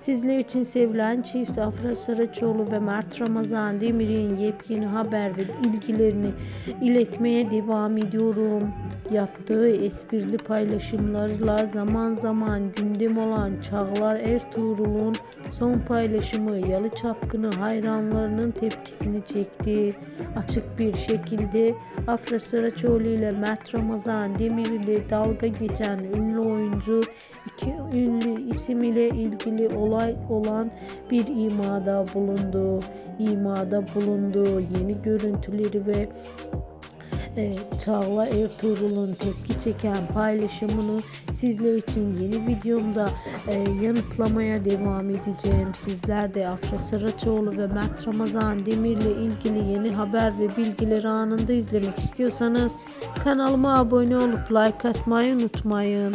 Sizler için sevilen çift Afra Saraçoğlu ve Mert Ramazan Demir'in yepyeni haber ve ilgilerini iletmeye devam ediyorum. Yaptığı esprili paylaşımlarla zaman zaman gündem olan Çağlar Ertuğrul'un son paylaşımı Yalı Çapkını hayranlarının tepkisini çekti. Açık bir şekilde Afra Saraçoğlu ile Mert Ramazan Demir ile dalga geçen ünlü oyuncu iki ünlü isim ile ilgili olay olan bir imada bulundu. İmada bulundu. Yeni görüntüleri ve e, Çağla Ertuğrul'un tepki çeken paylaşımını sizler için yeni videomda e, yanıtlamaya devam edeceğim. Sizler de Afra Saraçoğlu ve Mert Ramazan Demir'le ilgili yeni haber ve bilgileri anında izlemek istiyorsanız kanalıma abone olup like atmayı unutmayın.